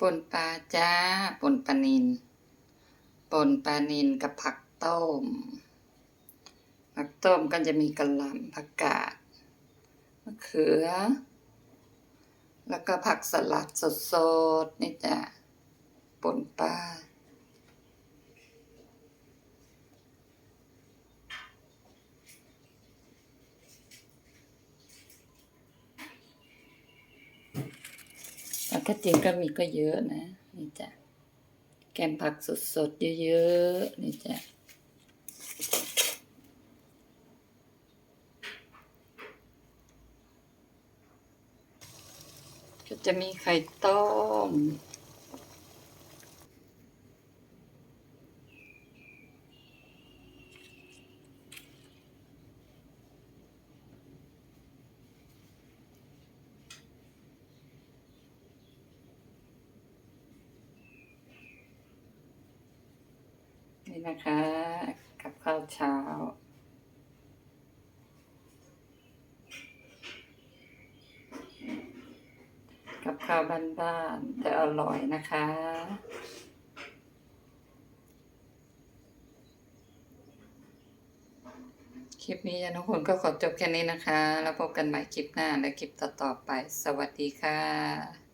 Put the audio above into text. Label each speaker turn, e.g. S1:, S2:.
S1: ปนปลาจ้าปนปลานินปนปลานินกับผักต้ม ผักต้มก็จะมีกระหล่ำผักกาดมะเขือ แล้วก็ผักสลัดสดๆนี่จ้ะปนปลา ถ้าจริงก็มีก็เยอะนะ นี่จ้ะ แกงผักสดๆ เยอะๆ นี่จ้ะก็จะมีไข่ต้ม นี่นะคะ กับข้าวเช้า กับข้าวบ้านๆแต่อร่อยนะคะคลิปนี้น้องคนก็ขอจบแค่นี้นะคะ แล้วพบกันใหม่คลิปหน้าและคลิปต่อๆไป สวัสดีค่ะ